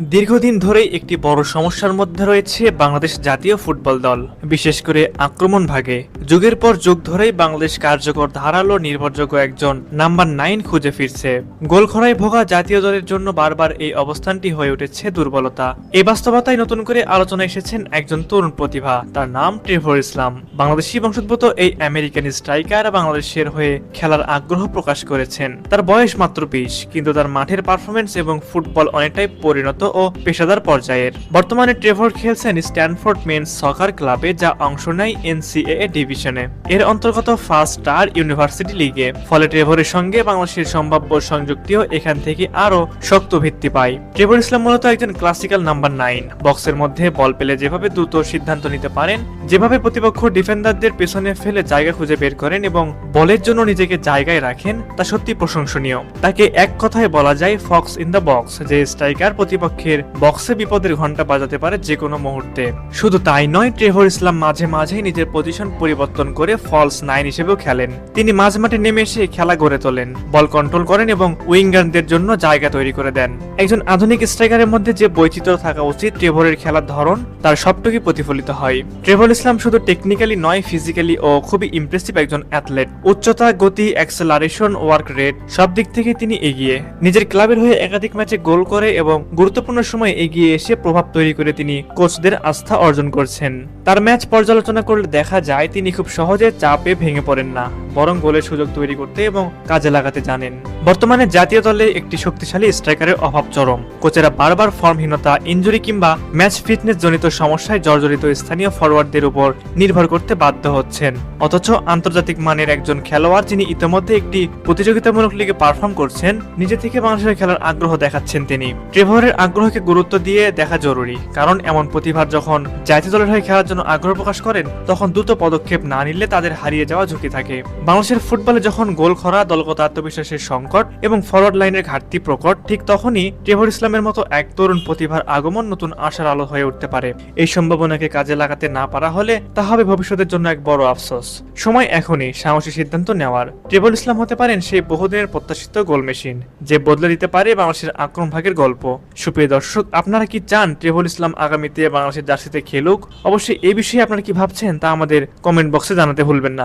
দীর্ঘদিন ধরেই একটি বড় সমস্যার মধ্যে রয়েছে বাংলাদেশ জাতীয় ফুটবল দল। বিশেষ করে আক্রমণ ভাগে। যুগের পর যুগ ধরেই বাংলাদেশ কার্যকর ধারালো নির্ভরযোগ্য একজন নাম্বার নাইন খুঁজে ফিরছে। গোল খরায় ভোগা জাতীয় দলের জন্য বারবার এই অবস্থানটি হয়ে উঠেছে দুর্বলতা। এই বাস্তবতায় নতুন করে আলোচনা এসেছেন একজন তরুণ প্রতিভা। তার নাম ট্রেভর ইসলাম। বাংলাদেশি বংশোদ্ভূত এই আমেরিকান স্ট্রাইকার বাংলাদেশের হয়ে খেলার আগ্রহ প্রকাশ করেছেন। তার বয়স মাত্র বিশ, কিন্তু তার মাঠের পারফরমেন্স এবং ফুটবল অনেকটাই পরিণত ও পেশাদার পর্যায়ের। বর্তমানে ট্রেভর খেলছেন স্ট্যানফোর্ড মেন সকার ক্লাবে যা অংশ নেয় এনসিএ ডিভিশনে। এর অন্তর্গত ফার্স্ট স্টার ইউনিভার্সিটি লিগে। ফলে ট্রেভরের সঙ্গে বাংলাদেশের সম্ভাব্য সংযুক্তিও এখান থেকে আরও শক্ত ভিত্তি পায়। ট্রেভর ইসলাম মূলত একজন ক্লাসিক্যাল নাম্বার নাইন বক্সের মধ্যে বল পেলে যেভাবে দ্রুত সিদ্ধান্ত নিতে পারেন যেভাবে প্রতিপক্ষ ডিফেন্ডারদের পেছনে ফেলে জায়গা খুঁজে বের করেন এবং বলের জন্য নিজেকে জায়গায় রাখেন, তা সত্যি প্রশংসনীয়। তাকে এক কথায় বলা যায় ফক্স ইন দ্য বক্স, যে স্ট্রাইকার প্রতিপক্ষের বক্সে বিপদের ঘণ্টা বাজাতে পারে যে কোনো মুহূর্তে। শুধু তাই নয়, ট্রেভর ইসলাম মাঝে মাঝেই নিজের পজিশন পরিবর্তন করে ফলস নাইন হিসেবেও খেলেন। তিনি মাঝ মাঠে নেমে এসে খেলা গড়ে তোলেন, বল কন্ট্রোল করেন এবং উইঙ্গারদের জন্য জায়গা তৈরি করে দেন। একজন আধুনিক স্ট্রাইকারের মধ্যে যে বৈচিত্র্য থাকা উচিত ট্রেভরের খেলার ধরন, তার সবটুকুই প্রতিফলিত হয়। ট্রেভর ইসলাম শুধু টেকনিক্যালি নয় ফিজিক্যালি ও খুবই ইমপ্রেসিভ একজন অ্যাথলেট উচ্চতা, গতি অ্যাক্সেলারেশন ওয়ার্ক রেট সব দিক থেকে তিনি এগিয়ে। নিজের ক্লাবের হয়ে একাধিক ম্যাচে গোল করে এবং গুরুত্বপূর্ণ সময় এগিয়ে এসে প্রভাব তৈরি করে তিনি কোচদের আস্থা অর্জন করছেন। তার ম্যাচ পর্যালোচনা করলে দেখা যায় তিনি খুব সহজে চাপে ভেঙে পড়েন না, বরং গোলের সুযোগ তৈরি করতে এবং কাজে লাগাতে জানেন। বর্তমানে জাতীয় দলে একটি শক্তিশালী স্ট্রাইকারের অভাব চরম। কোচেরা বারবার ফর্মহীনতা ইনজুরি কিংবা ম্যাচ ফিটনেস জনিত সমস্যায় জর্জরিত স্থানীয় ফরওয়ার্ডদের উপর নির্ভর করতে বাধ্য হচ্ছেন। অথচ আন্তর্জাতিক মানের একজন খেলোয়াড় যিনি ইতিমধ্যে একটি প্রতিযোগিতামূলক লিগে পারফর্ম করছেন, নিজে থেকে মানুষের খেলার আগ্রহ দেখাচ্ছেন তিনি। ট্রেভরের আগ্রহকে গুরুত্ব দিয়ে দেখা জরুরি, কারণ এমন প্রতিভার যখন জাতীয় দলের হয়ে খেলার জন্য আগ্রহ প্রকাশ করেন, তখন দ্রুত পদক্ষেপ না নিলে তাদের হারিয়ে যাওয়া ঝুঁকি থাকে। বাংলাদেশের ফুটবলে যখন গোল খরা দলগত আত্মবিশ্বাসের সংকট এবং ফরওয়ার্ড লাইনের ঘাটতি প্রকট, ঠিক তখনই ট্রেভর ইসলামের মতো এক তরুণ প্রতিভার আগমন নতুন আশার আলো হয়ে উঠতে পারে। এই সম্ভাবনাকে কাজে লাগাতে না পারা হলে তা হবে ভবিষ্যতের জন্য এক বড় আফসোস। সময় এখনই, সাহসী সিদ্ধান্ত নেওয়ার। ট্রেভর ইসলাম হতে পারেন সেই বহুদিনের প্রত্যাশিত গোল মেশিন, যে বদলে দিতে পারে বাংলাদেশের আক্রমণ ভাগের গল্প। সুপ্রিয় দর্শক, আপনারা কি চান ট্রেভর ইসলাম আগামীতে বাংলাদেশের জার্সিতে খেলুক? অবশ্যই এই বিষয়ে আপনারা কি ভাবছেন তা আমাদের কমেন্ট বক্সে জানাতে ভুলবেন না।